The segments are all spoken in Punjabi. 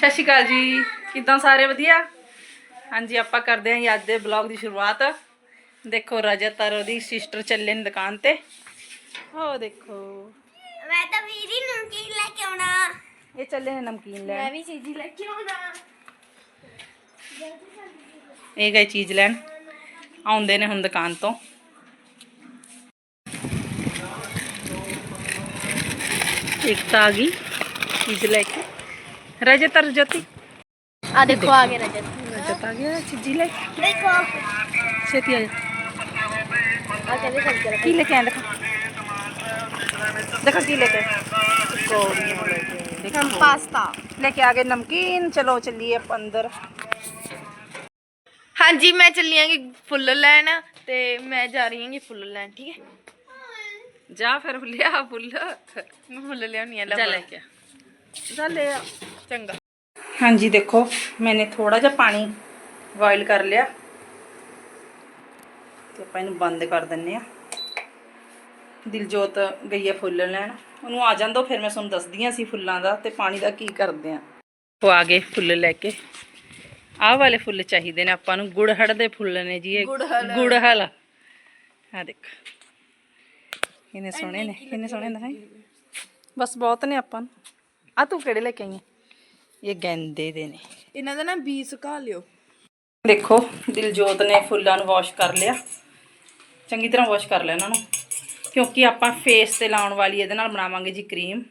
ਸਤਿ ਸ਼੍ਰੀ ਅਕਾਲ ਜੀ। ਕਿਦਾਂ ਸਾਰੇ ਵਧੀਆ? ਹਾਂਜੀ ਆਪਾਂ ਕਰਦੇ ਹਾਂ ਜੀ ਅੱਜ ਦੇ ਬਲੌਗ ਦੀ ਸ਼ੁਰੂਆਤ। ਦੇਖੋ ਰਜਤ ਔਰ ਉਹਦੀ ਸਿਸਟਰ ਚੱਲੇ ਨੇ ਦੁਕਾਨ ਤੇ। ਹੋ ਦੇਖੋ। ਮੈਂ ਤਾਂ ਵੀਰੀ ਨਮਕੀਨ ਲੈ ਕੇ ਆਉਣਾ। ਇਹ ਚੱਲੇ ਨੇ ਨਮਕੀਨ ਮੈਂ ਲੈਣ ਵੀ ਚੀਜ਼ੀ ਲੈ ਕੇ ਆਉਣਾ। ਇਹ ਗਏ ਚੀਜ਼ ਲੈਣ। ਆਉਂਦੇ ਨੇ ਹੁਣ ਦੁਕਾਨ ਤੋਂ। ਇੱਕ ਤਾਂ ਆ ਗਈ ਚੀਜ਼ ਲੈ ਕੇ। ਚੀਜ਼ੀ ਲੈ ਕੇ ਦੇਖੋ ਛੇਤੀ ਆ ਜਾ। ਆ ਕਹਿੰਦੇ ਸਭ ਜਰਾ ਕੀ ਲੈ ਕੇ ਆਇਆ? ਦੇਖੋ। ਦੇਖੋ ਕੀ ਲੈ ਕੇ ਆਏ। ਪਕੌੜੀਆਂ ਲੈ ਕੇ ਆਏ, ਦੇਖੋ ਪਾਸਤਾ। ਲੈ ਕੇ ਆ ਗਏ ਨਮਕੀਨ। ਚਲੋ ਚੱਲੀਏ ਆਪਾਂ ਅੰਦਰ। ਹਾਂਜੀ ਮੈਂ ਚੱਲੀ ਆਂਗੀ ਫੁੱਲ ਲੈਣ ਤੇ ਮੈਂ ਜਾ ਰਹੀ ਆਂਗੀ ਫੁੱਲ ਲੈਣ ਠੀਕ ਹੈ? ਜਾ ਫਿਰ ਲਿਆ ਫੁੱਲ। ਮੈਂ ਫੁੱਲ ਲਿਆਉਣੀ ਆ ਲੈ ਕੇ। ਜਾ ਲੈ ਆ। ਚੰਗਾ। ਹਾਂਜੀ ਦੇਖੋ ਮੈਨੇ ਥੋੜਾ ਜਿਹਾ ਪਾਣੀ ਬੋਇਲ ਕਰ ਲਿਆ। ਤੇ ਆਪਾਂ ਇਹਨੂੰ ਬੰਦ ਕਰ ਦਿੰਨੇ ਆ ਦਿਲਜੋਤ ਗਈ ਹੈ ਫੁੱਲ ਲੈਣ। ਉਹਨੂੰ ਆ ਜਾਂਦੋ ਫਿਰ ਮੈਂ ਤੁਹਾਨੂੰ ਦੱਸਦੀ ਹਾਂ ਅਸੀਂ ਫੁੱਲਾਂ ਦਾ ਤੇ ਪਾਣੀ ਦਾ ਕੀ ਕਰਦੇ ਆ ਉਹ ਆ ਗਏ ਫੁੱਲ ਲੈ ਕੇ। ਆਹ ਵਾਲੇ ਫੁੱਲ ਚਾਹੀਦੇ ਨੇ ਆਪਾਂ ਨੂੰ ਗੁੜਹੜ ਦੇ ਫੁੱਲ ਨੇ ਜੀ ਇਹ। ਗੁੜਹਲ। ਆ ਦੇਖ। ਇਹਨੇ ਸੋਹਣੇ ਨੇ ਕਿੰਨੇ ਸੋਹਣੇ ਨੇ। ਬਸ ਬਹੁਤ ਨੇ ਆਪਾਂ ਨੂੰ। ਆ ਤੂੰ ਕਿਹੜੇ ਲੈ ਕੇ ਆਈ ਹੈ? ਇਹ ਗੈਂਦੇ ਦੇ ਨੇ। ਇਹਨਾਂ ਦਾ ਨਾ ਬੀ ਸੁਕਾ ਲਿਓ। ਦੇਖੋ ਦਿਲਜੋਤ ਨੇ ਫੁੱਲਾਂ ਨੂੰ ਵਾਸ਼ ਕਰ ਲਿਆ। ਚੰਗੀ ਤਰ੍ਹਾਂ ਵਾਸ਼ ਕਰ ਲਿਆ ਇਹਨਾਂ ਨੂੰ। ਕਿਉਂਕਿ ਆਪਾਂ ਫੇਸ ਤੇ ਲਾਉਣ ਵਾਲੀ ਇਹਦੇ ਨਾਲ ਬਣਾਵਾਂਗੇ ਜੀ ਕਰੀਮ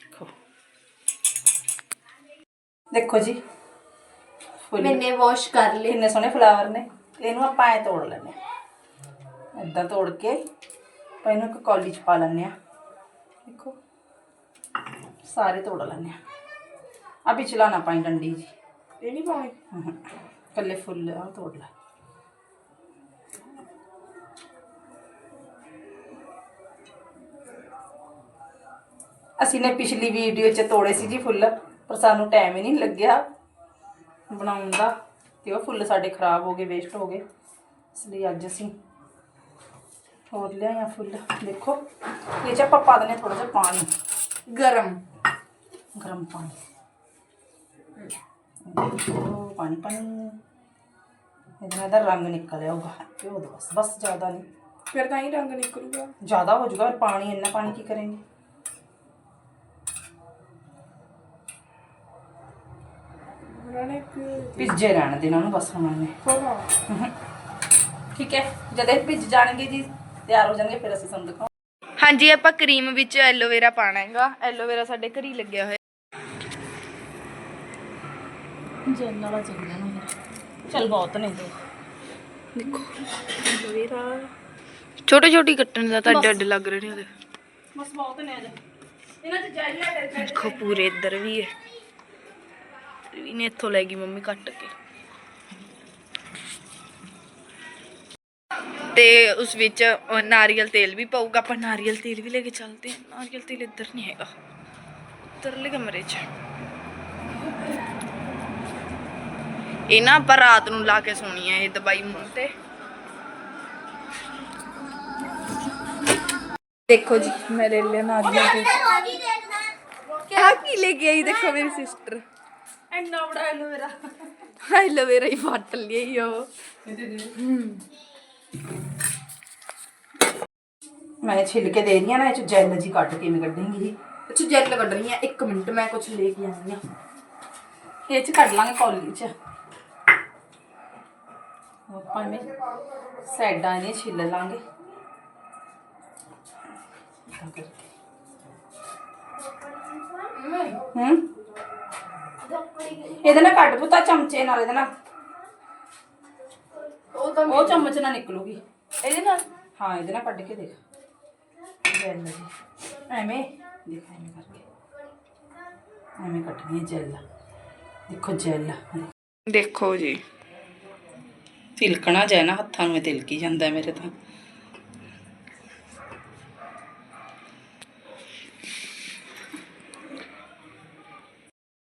ਦੇਖੋ। ਦੇਖੋ ਜੀ। ਫੁੱਲ ਮੈਨੇ ਵਾਸ਼ ਕਰ ਲਏ। ਕਿੰਨੇ ਸੋਹਣੇ ਫਲਾਵਰ ਨੇ। ਇਹਨੂੰ ਆਪਾਂ ਐ ਤੋੜ ਲੈਣੇ ਇਦਾਂ ਤੋੜ ਕੇ ਆਪਾਂ ਇਹਨੂੰ ਇੱਕ ਕੌਲੀ ਚ ਪਾ ਲੈਣੇ ਆ ਦੇਖੋ। ਸਾਰੇ ਤੋੜ ਲੈਣੇ ਆ ਆ ਪਿਛਲਾ ਨਾ ਪਾਈ ਡੰਡੀ ਜੀ। ਇਹ ਨਹੀਂ ਪਾਉਣੀ? ਕੱਲੇ ਫੁੱਲ ਆ ਤੋੜ ਲੈ। ਅਸੀਂ ਨੇ ਪਿਛਲੀ ਵੀਡੀਓ 'ਚ ਤੋੜੇ ਸੀ ਜੀ ਫੁੱਲ ਪਰ ਸਾਨੂੰ ਟਾਈਮ ਹੀ ਨਹੀਂ ਲੱਗਿਆ ਬਣਾਉਣ ਦਾ। ਤੇ ਉਹ ਫੁੱਲ ਸਾਡੇ ਖਰਾਬ ਹੋ ਗਏ ਵੇਸਟ ਹੋ ਗਏ। ਇਸ ਲਈ ਅੱਜ ਅਸੀਂ ਹੋਰ ਲਿਆਏ ਆ ਫੁੱਲ। ਦੇਖੋ ਇਹ 'ਚ ਆਪਾਂ ਪਾ ਦਨੇ ਥੋੜਾ ਜਿਹਾ ਪਾਣੀ। ਗਰਮ। ਗਰਮ ਪਾਣੀ। ਉਹ ਪਾਣੀ ਪਾਣੀ। ਇਹਦੇ ਨਾਲ ਦਾ ਰੰਗ ਨਿਕਲ ਆਊਗਾ ਘਿਓ ਦਾ ਬਸ ਬਸ ਜ਼ਿਆਦਾ ਨਹੀਂ। ਫਿਰ ਤਾਂ ਹੀ ਰੰਗ ਨਿਕਲੂਗਾ। ਜ਼ਿਆਦਾ ਹੋ ਜਾਊਗਾ ਪਾਣੀ ਇੰਨਾ ਪਾਣੀ ਕੀ ਕरेंगे ਉਹਨਾਂ ਨੇ ਭਿੱਜੇ ਰਹਿਣ ਦੇਣਾ ਉਹਨੂੰ ਬਸ ਹੁਣ ਨੇ ਠੀਕ ਹੈ ਜਦ ਇਹ ਭਿੱਜ ਜਾਣਗੇ ਜੀ ਤਿਆਰ ਹੋ ਜਾਣਗੇ ਫਿਰ ਅਸੀਂ ਤੁਹਾਨੂੰ ਦਿਖਾਵਾਂਗੇ। ਹਾਂਜੀ ਆਪਾਂ ਕਰੀਮ ਵਿੱਚ ਐਲੋਵੇਰਾ ਪਾਣਾ ਹੈਗਾ। ਐਲੋਵੇਰਾ ਸਾਡੇ ਘਰ ਹੀ ਲੱਗਿਆ ਹੋਇਆ। ਜੈਲ ਵਾਲਾ ਚਾਹੀਦਾ ਨਾ ਮੇਰਾ ਚਲ ਬਹੁਤ ਨੇ ਦੋ। ਦੇਖੋ ਐਲੋਵੇਰਾ ਛੋਟੇ ਛੋਟੀ ਕੱਟਣ ਦਾ ਤਾਂ ਡੱਡ ਲੱਗ ਰਹੇ ਨੇ ਉਹਦੇ। ਬਸ ਬਹੁਤ ਨੇ ਆ ਜਾ ਇਹਨਾਂ ਚ ਜੈਲ ਲੈ ਲੈ ਦੇਖੋ ਪੂਰੇ ਇੱਧਰ ਵੀ ਹੈ। ਵੀ ਨੇ ਇੱਥੋਂ ਲੈ ਗਈ ਮੰਮੀ ਕੱਟ ਕੇ। ਤੇ ਉਸ ਵਿੱਚ ਨਾਰੀਅਲ ਤੇਲ ਵੀ ਪਾਊਗਾ। ਆਪਾਂ ਨਾਰੀਅਲ ਤੇਲ ਵੀ ਲੈ ਕੇ ਚੱਲਦੇ ਹਾਂ। ਨਾਰੀਅਲ ਤੇਲ ਇੱਧਰ ਨਹੀਂ ਹੈਗਾ। ਉੱਧਰਲੇ ਕਮਰੇ 'ਚ। ਇਹ ਨਾ ਆਪਾਂ ਰਾਤ ਨੂੰ ਲਾ ਕੇ ਸੋਣੀ ਹੈ ਇਹ ਦਵਾਈ ਮੂੰਹ ਤੇ। ਦੇਖੋ ਜੀ ਮੈਂ ਲੈ ਲਿਆ ਨਾਰੀਅਲ ਤੇਲ ਕਿਆ ਕੀ ਲੈ ਕੇ ਆਈ ਦੇਖੋ ਮੇਰੀ ਸਿਸਟਰ ਐਨਾ ਬੜਾ ਐਲੋਵੇਰਾ ਐਲੋਵੇਰਾ ਹੀ ਫੱਟ ਲਈ ਉਹ। ਮੈਂ ਛਿੱਲ ਕੇ ਦੇ ਰਹੀ ਹਾਂ ਨਾ ਇਹ ਚ ਜੈਲ ਜੀ ਕੱਢ ਕੇ ਮੈਂ ਕੱਢਾਂਗੀ ਜੀ। ਅੱਛਾ ਜੈਲ ਕੱਢ ਰਹੀ ਆ 1 ਮਿੰਟ ਮੈਂ ਕੁਝ ਲੈ ਕੇ ਆਈ ਆ। ਇਹ ਚ ਕੱਢ ਲਾਂਗੇ ਕੌਲੀ ਚ। ਆਪਾਂ ਨੇ ਸਾਈਡਾਂ ਇਹਦੀਆਂ ਛਿੱਲ ਲਾਂਗੇ। ਹੂੰ। ਇਹਦੇ ਨਾਲ ਕੱਢ ਪੁੱਤਾ ਚਮਚੇ ਨਾਲ ਇਹਦੇ ਨਾਲ। ਉਹ ਤਾਂ ਉਹ ਚਮਚ ਨਾਲ ਨਿਕਲੂਗੀ। ਇਹਦੇ ਨਾਲ? ਹਾਂ ਇਹਦੇ ਨਾਲ ਕੱਢ ਕੇ ਦੇਖ। ਜੈਲ ਜੀ। ਐਵੇਂ ਦੇਖ ਐਵੇਂ ਕਰਕੇ। ਐਵੇਂ ਕੱਟਣੀ ਹੈ ਜੈਲ। ਦੇਖੋ ਜੈਲ। ਦੇਖੋ ਜੀ। ਤਿਲਕਣਾ ਜਾਏ ਨਾ ਹੱਥਾਂ ਨੂੰ ਇਹ ਤਿਲਕੀ ਜਾਂਦਾ ਮੇਰੇ ਤਾਂ।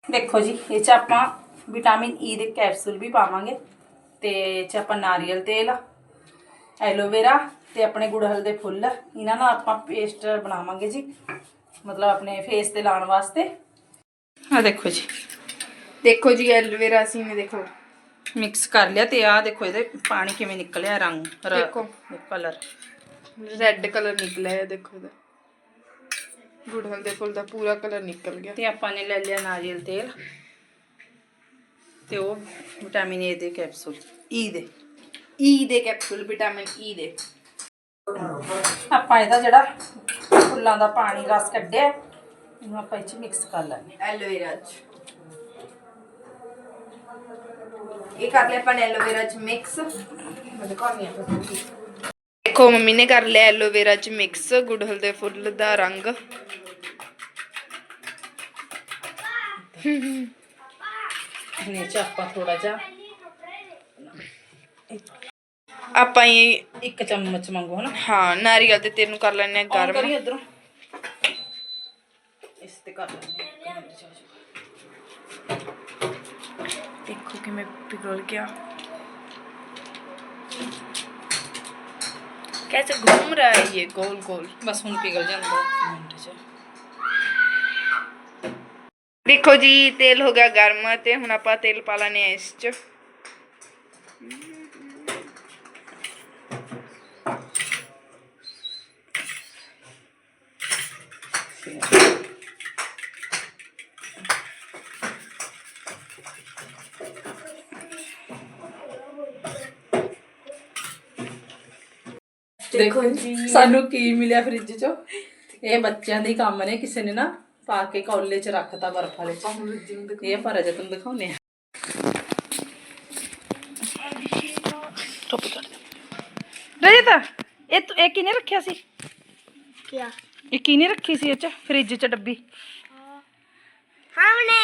ਦੇਖੋ ਜੀ, ਇਹ ਚ ਆਪਾਂ ਵਿਟਾਮਿਨ ਈ e ਦੇ ਕੈਪਸੂਲ ਵੀ ਪਾਵਾਂਗੇ ਤੇ ਇਹ ਚ ਆਪਾਂ ਨਾਰੀਅਲ ਤੇਲ ਐਲੋਵੇਰਾ ਤੇ ਆਪਣੇ ਗੁੜਹਲ ਦੇ ਫੁੱਲ, ਇਹਨਾਂ ਨਾਲ ਆਪਾਂ ਪੇਸਟ ਬਣਾਵਾਂਗੇ ਜੀ, ਮਤਲਬ ਆਪਣੇ ਫੇਸ ਤੇ ਲਾਉਣ ਵਾਸਤੇ। ਆ ਦੇਖੋ ਜੀ। ਦੇਖੋ ਜੀ ਐਲੋਵੇਰਾ ਅਸੀਂ ਨੇ ਦੇਖੋ। ਮਿਕਸ ਕਰ ਲਿਆ ਤੇ ਆ ਦੇਖੋ ਇਹਦੇ ਪਾਣੀ ਕਿਵੇਂ ਨਿਕਲਿਆ ਰੰਗ ਦੇਖੋ। ਕਲਰ ਰੈੱਡ ਕਲਰ ਨਿਕਲਿਆ ਹੈ ਦੇਖੋ ਇਹਦਾ। ਗੁੜਹਲ ਦੇ ਫੁੱਲ ਦਾ ਪੂਰਾ ਕਲਰ ਨਿਕਲ ਗਿਆ। ਤੇ ਆਪਾਂ ਨੇ ਲੈ ਲਿਆ ਨਾਰੀਅਲ ਤੇਲ। ਤੇ ਉਹ ਵਿਟਾਮਿਨ ਏ ਦੇ ਕੈਪਸੂਲ ਈ ਦੇ। ਈ ਦੇ ਕੈਪਸੂਲ ਵਿਟਾਮਿਨ ਈ ਦੇ। ਆਪਾਂ ਇਹਦਾ ਜਿਹੜਾ ਫੁੱਲਾਂ ਦਾ ਪਾਣੀ ਰਸ ਕੱਢਿਆ ਇਹਨੂੰ ਆਪਾਂ ਇਹ ਚ ਮਿਕਸ ਕਰ ਲੈਣੇ ਐਲੋਵੇਰਾ ਚ। ਇਹ ਕਰ ਲਿਆ ਆਪਾਂ ਐਲੋਵੇਰਾ ਚ ਮਿਕਸ ਮੈਂ ਦਿਖਾਉਣੀ ਆ ਤੁਹਾਨੂੰ ਦੇਖੋ ਮੰਮੀ ਨੇ ਕਰ ਲਿਆ ਐਲੋਵੇਰਾ ਚ ਮਿਕਸ ਗੁੜਹਲ ਦੇ ਫੁੱਲ ਦਾ ਰੰਗ। ਇਹਨੇ ਚ ਆਪਾਂ ਥੋੜਾ ਜਿਹਾ ਆਪਾਂ ਇਹ ਇੱਕ ਚਮਚ ਮੰਗੋ ਹਨਾ? ਹਾਂ ਨਾਰੀਅਲ ਦੇ ਤੇਲ ਨੂੰ ਕਰ ਲੈਣੇ ਆ ਗਰਮ ਗਰਮ। ਕਰੀ ਇਧਰੋਂ। ਇਸ ਤੇ ਕਰ ਲੈਣੇ ਆ। देखो कि मैं पिघल गया कैसे घूम रहा है ये गोल गोल बस हम पिघल जाए देखो जी तेल हो गया गर्म ते हूँ आप तेल पा लाने इस Thank you. ਦੇਖੋ ਸਾਨੂੰ ਕੀ ਮਿਲਿਆ ਫ੍ਰਿਜ ਚੋਂ ਇਹ ਬੱਚਿਆਂ ਦੇ ਹੀ ਕੰਮ ਨੇ ਕਿਸੇ ਨੇ ਨਾ ਪਾ ਕੇ ਕੌਲੇ ਚ ਰੱਖਤਾ ਬਰਫ ਵਾਲੇ ਚ ਇਹ ਪਰ ਅਜੇ ਤੁਹਾਨੂੰ ਦਿਖਾਉਨੇ ਆ ਰਜਤ ਇਹ ਤੂੰ- ਇਹ ਕਿਨੇ ਰੱਖਿਆ ਸੀ क्या ਇਹ ਕਿਨੇ ਰੱਖੀ ਸੀ ਇਹ ਚ ਫ੍ਰਿਜ ਚ ਡੱਬੀ हमने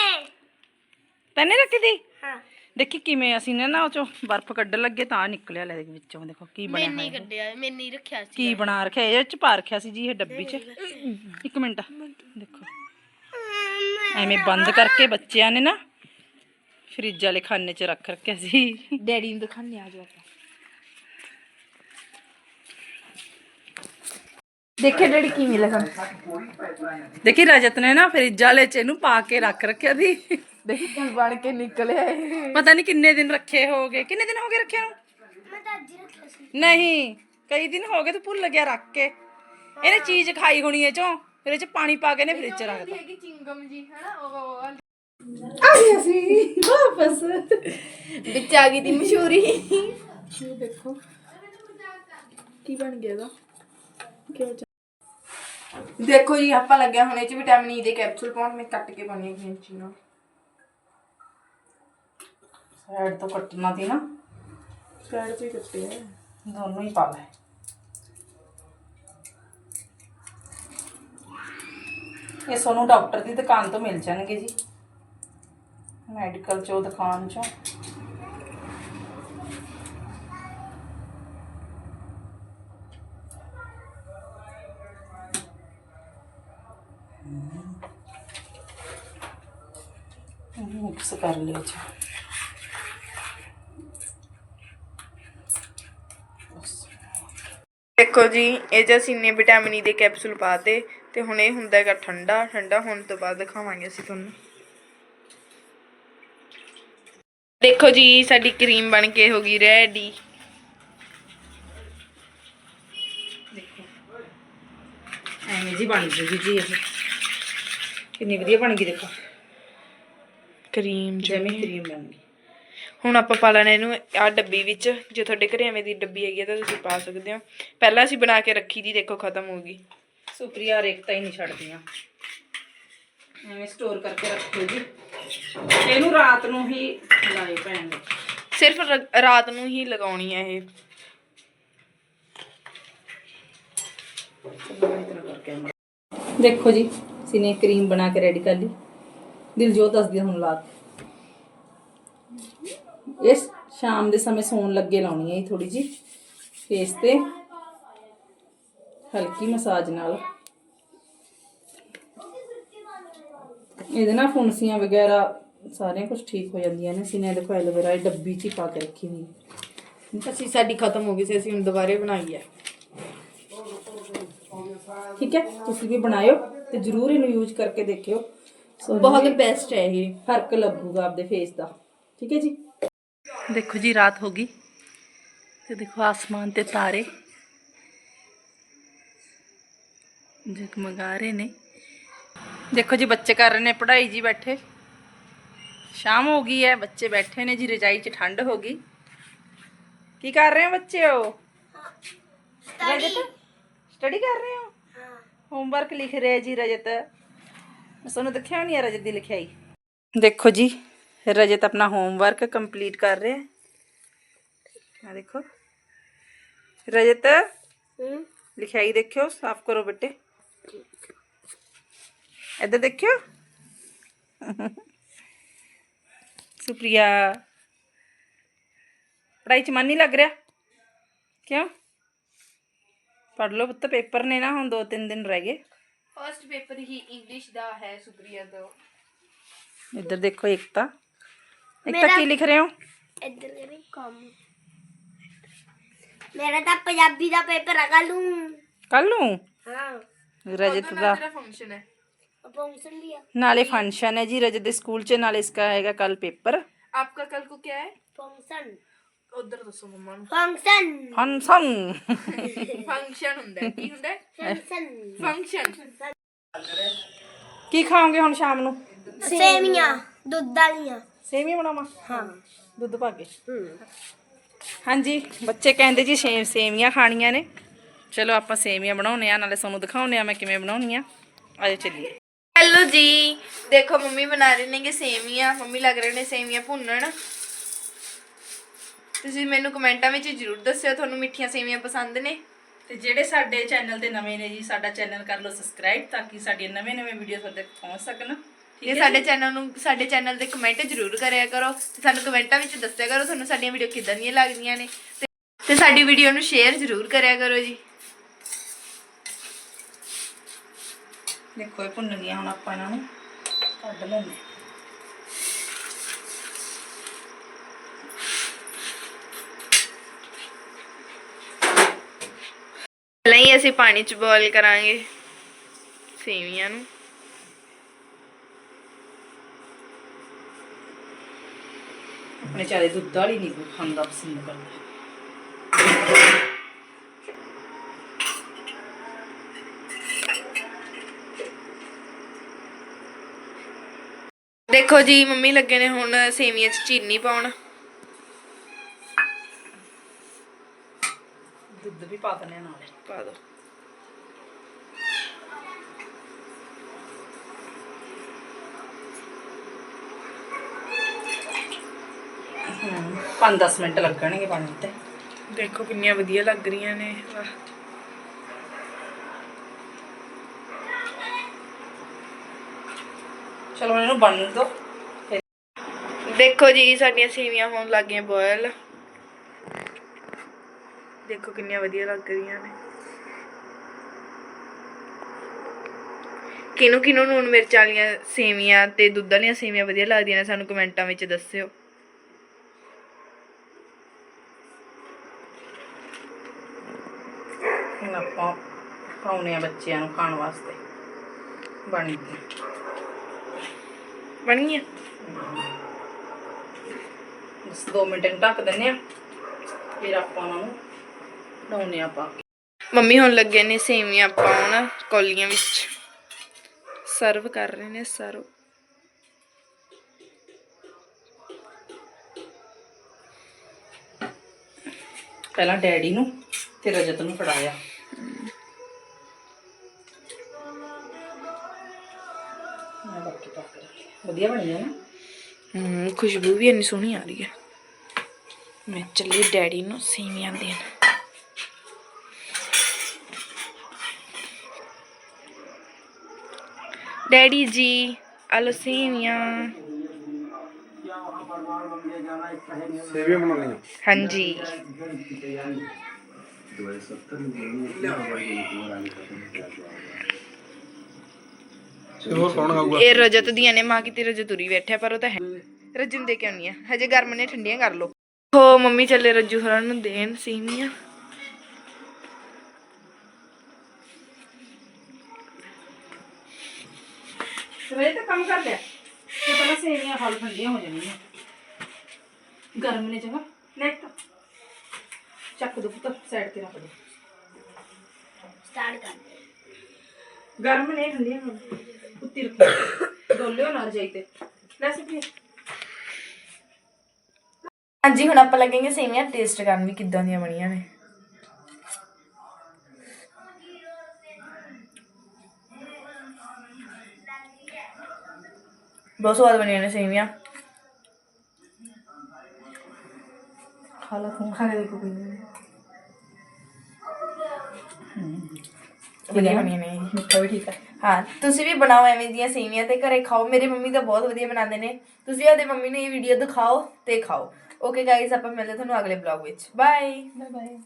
ਤੈਨੇ ਰੱਖੀ ਸੀ हाँ ਦੇਖੀ ਕਿਵੇਂ ਅਸੀਂ ਨੇ ਨਾ ਉਹ ਚੋਂ ਬਰਫ਼ ਕੱਢਣ ਲੱਗੇ ਤਾਂ ਨਿਕਲਿਆ ਲੈ ਦੇ ਵਿੱਚੋਂ। ਦੇਖੋ ਕੀ ਬਣਿਆ ਮੈਂ ਨਹੀਂ ਕੱਢਿਆ ਮੈਂ ਨਹੀਂ ਰੱਖਿਆ ਸੀ ਕੀ ਬਣਾ ਰੱਖਿਆ? ਇਹ ਚ ਪਾ ਰੱਖਿਆ ਸੀ ਜੀ ਇਹ ਡੱਬੀ ਚ। ਇੱਕ ਮਿੰਟ। ਦੇਖੋ। ਐਵੇਂ ਬੰਦ ਕਰਕੇ ਬੱਚਿਆਂ ਨੇ ਨਾ ਫਰਿੱਜ ਵਾਲੇ ਖਾਨੇ ਚ ਰੱਖ ਰੱਖਿਆ ਸੀ। ਡੈਡੀ ਨੂੰ ਦਿਖਾਣੇ ਆ ਜਾਓ ਆਪਾਂ ਦੇਖੇ ਡੈਡੀ ਕੀ ਮਿਲਿਆ ਸਾਨੂੰ? ਦੇਖੀ ਰਜਤ ਨੇ ਨਾ ਫਿਰ ਜਾਲੇ ਚ ਇਹਨੂੰ ਪਾ ਕੇ ਰੱਖ ਰੱਖਿਆ ਸੀ। ਦੇਖੀ ਕੀ ਬਣ ਕੇ ਨਿਕਲਿਆ ਇਹ? ਪਤਾ ਨਹੀਂ ਕਿੰਨੇ ਦਿਨ ਰੱਖੇ ਹੋਗੇ ਕਿੰਨੇ ਦਿਨ ਹੋ ਰੱਖਿਆ ਨੂੰ? ਨਹੀਂ ਕਈ ਦਿਨ ਹੋ ਗਏ ਭੁੱਲ ਗਿਆ ਰੱਖ ਕੇ। ਇਹਨੇ ਚੀਜ਼ ਖਾਈ ਹੋਣੀ ਇਹ ਚੋਂ। ਫਿਰ ਇਹ ਚ ਪਾਣੀ ਪਾ ਕੇ ਨੇ ਫ੍ਰਿਜ ਚ ਰੱਖ ਦੀ ਮਸ਼ਹੂਰੀ। ਕੀ ਬਣ ਗਿਆ ਇਹਦਾ? ਕਿਉਂ ਦੇਖੋ ਜੀ ਆਪਾਂ ਲੱਗਿਆ ਹੁਣ ਇਹ ਚ ਵਿਟਾਮਿਨ ਈ ਦੇ ਕੈਪਸੂਲ ਪਾਉਣ ਮੈਂ ਕੱਟ ਕੇ ਪਾਉਣੀ ਹੈ ਕੈਂਚੀ ਨਾਲ। ਸਾਈਡ ਤੋਂ ਕੱਟਣਾ ਸੀ ਨਾ। ਸਾਈਡ ਤੋਂ ਹੀ ਕੱਟੇ ਆ ਦੋਨੋਂ ਹੀ ਪਾ ਲੈ। ਇਹ ਸੋਨੂੰ ਡਾਕਟਰ ਦੀ ਦੁਕਾਨ ਤੋਂ ਮਿਲ ਜਾਣਗੇ ਜੀ। ਮੈਡੀਕਲ ਚੋਂ ਦੁਕਾਨ ਚੋਂ। ਮਿਕਸ ਕਰ ਲਿਓ ਜੀ। ਦੇਖੋ ਜੀ ਇਹ ਜੇ ਅਸੀਂ ਨੇ ਵਿਟਾਮਿਨ ਈ ਦੇ ਕੈਪਸੂਲ ਪਾਤੇ ਤੇ ਹੁਣ ਇਹ ਹੁੰਦਾ ਹੈਗਾ ਠੰਡਾ। ਠੰਡਾ ਹੋਣ ਤੋਂ ਬਾਅਦ ਦਿਖਾਵਾਂਗੇ ਅਸੀਂ ਤੁਹਾਨੂੰ। ਦੇਖੋ ਜੀ ਸਾਡੀ ਕਰੀਮ ਬਣ ਕੇ ਹੋ ਗਈ ਰੈਡੀ ਐਵੇਂ ਜੀ ਬਣ ਜੂਗੀ ਜੀ ਇਹ। ਕਿੰਨੀ ਵਧੀਆ ਬਣ ਗਈ ਦੇਖੋ। ਕਰੀਮ ਜਿਵੇਂ ਕਰੀਮ ਬਣ ਗਈ। ਹੁਣ ਆਪਾਂ ਪਾ ਲੈਣਾ ਇਹਨੂੰ ਆ ਡੱਬੀ ਵਿੱਚ ਜੇ ਤੁਹਾਡੇ ਘਰੇ ਐਵੇਂ ਦੀ ਡੱਬੀ ਹੈਗੀ ਤਾਂ ਤੁਸੀਂ ਪਾ ਸਕਦੇ ਹੋ। ਪਹਿਲਾਂ ਅਸੀਂ ਬਣਾ ਕੇ ਰੱਖੀ ਦੀ ਦੇਖੋ ਖਤਮ ਹੋ ਗਈ। ਸੁਪਰੀਆ ਰੇਕਤਾ ਹੀ ਨਹੀਂ ਛੱਡਦੀਆਂ। ਐਵੇਂ ਸਟੋਰ ਕਰਕੇ ਰੱਖੋ ਜੀ। ਇਹਨੂੰ ਰਾਤ ਨੂੰ ਹੀ ਲਾਏ ਪੈਣਗੇ ਸਿਰਫ ਰਾਤ ਨੂੰ ਹੀ ਲਗਾਉਣੀ ਹੈ ਇਹ। ਦੇਖੋ ਜੀ ਅਸੀਂ ਨੇ ਕਰੀਮ ਬਣਾ ਕੇ ਰੈਡੀ ਕਰ ਲਈ। ਦਿਲਜੋਤ ਦੱਸਦੀ ਆ ਹੁਣ ਲਾ ਕੇ। ਇਸ ਸ਼ਾਮ ਦੇ ਸਮੇਂ ਸੌਣ ਲੱਗੇ ਲਾਉਣੀ ਹੈ ਥੋੜੀ ਜੀ ਫੇਸ ਤੇ ਹਲਕੀ ਮਸਾਜ ਨਾਲ। ਇਹਦੇ ਨਾਲ ਫੁੰਸੀਆਂ ਵਗੈਰਾ ਸਾਰੀਆਂ ਕੁਝ ਠੀਕ ਹੋ ਜਾਂਦੀਆਂ ਨੇ। ਅਸੀਂ ਨੇ ਦੇਖੋ ਐਲੋਵੇਰਾ ਇਹ ਡੱਬੀ 'ਚ ਹੀ ਪਾ ਕੇ ਰੱਖੀ ਹੋਈ ਹੈ ਅਸੀਂ ਸਾਡੀ ਖਤਮ ਹੋ ਗਈ ਸੀ ਅਸੀਂ ਹੁਣ ਦੁਬਾਰੇ ਬਣਾਈ ਹੈ ਠੀਕ ਹੈ ਤੁਸੀਂ ਵੀ ਬਣਾਇਓ। ਤੇ ਜਰੂਰ ਇਹਨੂੰ ਯੂਜ਼ ਕਰਕੇ ਦੇਖਿਓ। ਬਹੁਤ ਬੈਸਟ ਹੈ ਇਹ। ਫ਼ਰਕ ਲੱਗੂਗਾ ਆਪਦੇ ਫੇਸ ਦਾ। ਠੀਕ ਹੈ ਜੀ? ਦੇਖੋ ਜੀ ਰਾਤ ਹੋ ਗਈ। ਤੇ ਦੇਖੋ ਆਸਮਾਨ ਤੇ ਤਾਰੇ। ਜਗਮਗਾ ਰਹੇ ਨੇ। ਦੇਖੋ ਜੀ ਬੱਚੇ ਕਰ ਰਹੇ ਨੇ ਪੜ੍ਹਾਈ ਜੀ ਬੈਠੇ। ਸ਼ਾਮ ਹੋ ਗਈ ਹੈ ਬੱਚੇ ਬੈਠੇ ਨੇ ਜੀ ਰਜਾਈ 'ਚ ਠੰਡ ਹੋ ਗਈ। ਕੀ ਕਰ ਰਹੇ ਹੋ ਬੱਚਿਓ ਸਟੱਡੀ ਕਰ ਰਹੇ ਹੋ? ਹੋਮਵਰਕ ਲਿਖ ਰਹੇ ਜੀ ਰਜਤ ਸਾਨੂੰ ਦੇਖਿਆ ਨਹੀਂ ਰਜਤ ਦੀ ਲਿਖਾਈ ਦੇਖੋ ਜੀ ਰਜਤ ਆਪਣਾ ਹੋਮਵਰਕ ਕੰਪਲੀਟ ਕਰ ਰਿਹਾ ਹੈ ਆ ਦੇਖੋ ਰਜਤ ਲਿਖਾਈ ਦੇਖਿਓ ਸਾਫ਼ ਕਰੋ ਬੇਟੇ ਇੱਧਰ ਦੇਖਿਓ ਸੁਪਰੀਆ ਪੜਾਈ ਚ ਮਨ ਨਹੀਂ ਲੱਗ ਰਿਹਾ ਕਿਉਂ पढ़ लो तो पेपर ने ना हम दो तीन दिन रह गए फ़र्स्ट पेपर ही इंग्लिश दा है सुप्रिया दो इधर देखो एकता एकता की लिख रहे हो इधर ले रही मेरा तो पंजाबी दा पेपर कर लूँ कर लूँ हाँ रजत तो दा फ़ंक्शन है नाले फ़ंक्शन है जी रजत स्कूल च नाले इसका आएगा कल पेपर आपका कल को क्या है फ़ंक्शन ਉਧਰ ਦੱਸੋ ਮੰਮਾ ਨੂੰ। ਫੰਕਸ਼ਨ ਫੰਕਸ਼ਨ ਫੰਕਸ਼ਨ ਹੁੰਦਾ ਹੈ ਕੀ ਹੁੰਦਾ? ਹੈ ਫੰਕਸ਼ਨ ਫੰਕਸ਼ਨ ਕੀ ਖਾਓਗੇ ਹੁਣ ਸ਼ਾਮ ਨੂੰ? ਸੇਵੀਆਂ ਦੁੱਧ ਵਾਲੀਆਂ। ਸੇਵੀਆਂ ਬਣਾਵਾਂ? ਹਾਂ। ਦੁੱਧ ਪਾ ਕੇ। ਹਾਂਜੀ ਬੱਚੇ ਕਹਿੰਦੇ ਜੀ ਸੇਮ ਸੇਵੀਆਂ ਖਾਣੀਆਂ ਨੇ। ਚਲੋ ਆਪਾਂ ਸੇਵੀਆਂ ਬਣਾਉਨੇ ਆ ਨਾਲੇ ਤੁਹਾਨੂੰ ਦਿਖਾਉਨੇ ਆ ਮੈਂ ਕਿਵੇਂ ਬਣਾਉਣੀ ਆ ਆਜੋ ਚੱਲੀਏ। ਹੈਲੋ ਜੀ ਦੇਖੋ ਮੰਮੀ ਬਣਾ ਰਹੇ ਨੇਗੇ ਸੇਵੀਆਂ ਮੰਮੀ ਲੱਗ ਰਹੇ ਨੇ ਸੇਵੀਆਂ ਭੁੰਨਣ। ਤੁਸੀਂ ਮੈਨੂੰ ਕਮੈਂਟਾਂ ਵਿੱਚ ਜ਼ਰੂਰ ਦੱਸਿਓ ਤੁਹਾਨੂੰ ਮਿੱਠੀਆਂ ਸੇਵੀਆਂ ਪਸੰਦ ਨੇ। ਤੇ ਜਿਹੜੇ ਸਾਡੇ ਚੈਨਲ ਤੇ ਨਵੇਂ ਨੇ ਜੀ ਸਾਡਾ ਚੈਨਲ ਕਰ ਲਓ ਸਬਸਕ੍ਰਾਈਬ ਤਾਂ ਕਿ ਸਾਡੀਆਂ ਨਵੇਂ-ਨਵੇਂ ਵੀਡੀਓ ਤੁਹਾਡੇ ਤੱਕ ਪਹੁੰਚ ਸਕਣ। ਤੇ ਸਾਡੇ ਚੈਨਲ ਨੂੰ ਸਾਡੇ ਚੈਨਲ ਤੇ ਕਮੈਂਟ ਜ਼ਰੂਰ ਕਰਿਆ ਕਰੋ। ਤੇ ਸਾਨੂੰ ਕਮੈਂਟਾਂ ਵਿੱਚ ਦੱਸਿਆ ਕਰੋ ਤੁਹਾਨੂੰ ਸਾਡੀਆਂ ਵੀਡੀਓ ਕਿੱਦਾਂ ਦੀਆਂ ਲੱਗਦੀਆਂ ਨੇ। ਤੇ- ਤੇ ਸਾਡੀ ਵੀਡੀਓ ਨੂੰ ਸ਼ੇਅਰ ਜ਼ਰੂਰ ਕਰਿਆ ਕਰੋ ਜੀ। ਦੇਖੋ ਇਹ ਭੁੰਨ ਗਈਆਂ ਹੁਣ ਆਪਾਂ ਇਹਨਾਂ ਨੂੰ ਕੱਢ ਲੈਂਦੇ ਹੀ ਅਸੀਂ ਪਾਣੀ ਚ ਬੋਇਲ ਕਰਾਂਗੇ। ਸੇਵੀਆਂ ਨੂੰ। ਆਪਣੇ ਚਾਰੇ ਦੁੱਧ ਵਾਲੀ ਨਹੀਂ ਖਾਂਦਾ ਪਸੰਦ ਕਰਦਾ। ਦੇਖੋ ਜੀ ਮੰਮੀ ਲੱਗੇ ਨੇ ਹੁਣ ਸੇਵੀਆਂ 'ਚ ਚੀਨੀ ਪਾਉਣ। ਵੀ ਪਾ ਦਨੇ ਨਾਲੇ। ਪਾ ਦੋ। ਹੂੰ 5-10 ਮਿੰਟ ਲੱਗਣਗੇ ਪਾਣੀ ਤੇ ਦੇਖੋ ਕਿੰਨੀਆਂ ਵਧੀਆ ਲੱਗ ਰਹੀਆਂ ਨੇ। ਵਾਹ। ਚਲੋ ਇਹਨੂੰ ਬਣਨ ਦੋ। ਦੇਖੋ ਜੀ ਸਾਡੀਆਂ ਸੇਵੀਆਂ ਹੋਣ ਲੱਗ ਗਈਆਂ ਬੋਇਲ ਦੇਖੋ ਕਿੰਨੀਆਂ ਵਧੀਆ ਲੱਗ ਰਹੀਆਂ ਨੇ। ਕਿਨੂੰ ਕਿਨੂੰ ਨੂਨ ਮਿਰਚ ਵਾਲੀਆਂ ਸੇਵੀਆਂ ਤੇ ਦੁੱਧ ਵਾਲੀਆਂ ਸੇਵੀਆਂ ਵਧੀਆ ਲੱਗਦੀਆਂ ਨੇ ਸਾਨੂੰ ਕਮੈਂਟਾਂ ਵਿੱਚ ਦੱਸਿਓ। ਹੁਣ ਆਪਾਂ ਪਾਉਣੇ ਆ ਬੱਚਿਆਂ ਨੂੰ ਖਾਣ ਵਾਸਤੇ। ਬਣ ਗਈ ਬਣ ਗਈਆਂ? ਬਸ 2 ਮਿੰਟ ਢੱਕ ਦਿੰਨੇ ਆ ਫਿਰ ਆਪਾਂ ਉਹਨਾਂ ਨੂੰ ਬਣਾਉਣੇ ਆ ਪਾ ਕੇ ਮੰਮੀ ਹੁਣ ਲੱਗੇ ਨੇ ਸੇਵੀਆਂ ਪਾਉਣ ਕੌਲੀਆਂ ਵਿੱਚ। ਸਰਵ ਕਰ ਰਹੇ ਨੇ ਸਰਵ। ਪਹਿਲਾਂ ਡੈਡੀ ਨੂੰ ਤੇ ਰਜਤ ਨੂੰ ਫੜਾਇਆ। ਮੈਂ ਬਾਕੀ ਪਾ ਕੇ ਰੱਖਿਆ। ਵਧੀਆ ਬਣੀ ਹੈ ਨਾ? ਹੂੰ ਖੁਸ਼ਬੂ ਵੀ ਇੰਨੀ ਸੋਹਣੀ ਆ ਰਹੀ ਹੈ। ਮੈਂ ਚੱਲੀ ਡੈਡੀ ਨੂੰ ਸੇਵੀਆਂ ਦੇਣ। ਡੈਡੀ ਜੀ ਆਲੋ ਸੇਵੀਆਂ ਬਣਾਉਣੀਆਂ। ਹਾਂਜੀ। ਤੇ ਹੋਰ ਕੌਣ ਖਾਊਗਾ? ਇਹ ਰਜਤ ਦੀਆਂ ਨੇ ਮਾਂ ਕਿਤੇ ਰਜਤ ਤੁਰੀ ਬੈਠਿਆ ਪਰ ਉਹ ਤਾਂ ਹੈ ਰਜਨ ਦੇ ਕੇ ਆਉਣੀ ਆ। ਹਜੇ ਗਰਮ ਨੇ ਠੰਡੀਆਂ ਕਰ ਲੋ ਹੋ ਮੰਮੀ ਚੱਲੇ ਰੱਜੂ ਹਰਾਂ ਨੂੰ ਦੇਣ ਸੇਵੀਆਂ ਸਵੇਰੇ ਤਾਂ ਕੰਮ ਕਰ ਲਿਆ। ਤੇ ਪਹਿਲਾਂ ਸੇਵੀਆਂ ਹਾਲ ਠੰਡੀਆਂ ਹੋ ਜਾਣਗੀਆਂ। ਗਰਮ ਨੇ ਚੰਗਾ ਨੈਕਟ ਚੱਕ ਦੋ ਪੁੱਤ ਸਾਈਡ ਤੇ ਰੱਖ ਦੇ। ਸਟਾਰਟ ਕਰ। ਗਰਮ ਨੇ ਠੰਡੀਆਂ ਹੋ ਉੱਤੀ ਰੱਖੀ ਡੋਲਿਓ ਨਾ ਰਜਾਈ ਤੇ। ਲੈ ਸਕੀ ਹਾਂਜੀ ਹੁਣ ਆਪਾਂ ਲੱਗेंगे ਸੇਵੀਆਂ। ਟੇਸਟ ਕਰਨ ਵੀ ਕਿੱਦਾਂ ਦੀਆਂ ਬਣੀਆਂ ਨੇ। ਬਹੁਤ ਸਵਾਦ ਬਣੀਆਂ ਨੇ ਸੇਵੀਆਂ ਖਾ ਲਾ ਤੂੰ ਖਾ ਲੈ ਕੋਈ ਨਹੀਂ। ਵਧੀਆ ਬਣੀਆਂ ਨੇ। ਮਿੱਠਾ ਵੀ ਠੀਕ ਹੈ ਹਾਂ ਤੁਸੀਂ ਵੀ ਬਣਾਓ ਐਵੇਂ ਦੀਆਂ ਸੇਵੀਆਂ ਤੇ ਘਰੇ ਖਾਓ। ਮੇਰੇ ਮੰਮੀ ਤਾਂ ਬਹੁਤ ਵਧੀਆ ਬਣਾਉਂਦੇ ਨੇ। ਤੁਸੀਂ ਆਪਦੇ ਮੰਮੀ ਨੂੰ ਇਹ ਵੀਡੀਓ ਦਿਖਾਓ ਤੇ ਖਾਓ। ਓਕੇ ਗਾਇਸ ਆਪਾਂ ਮਿਲਦੇ ਤੁਹਾਨੂੰ ਅਗਲੇ ਬਲੌਗ ਵਿੱਚ। Bye bye bye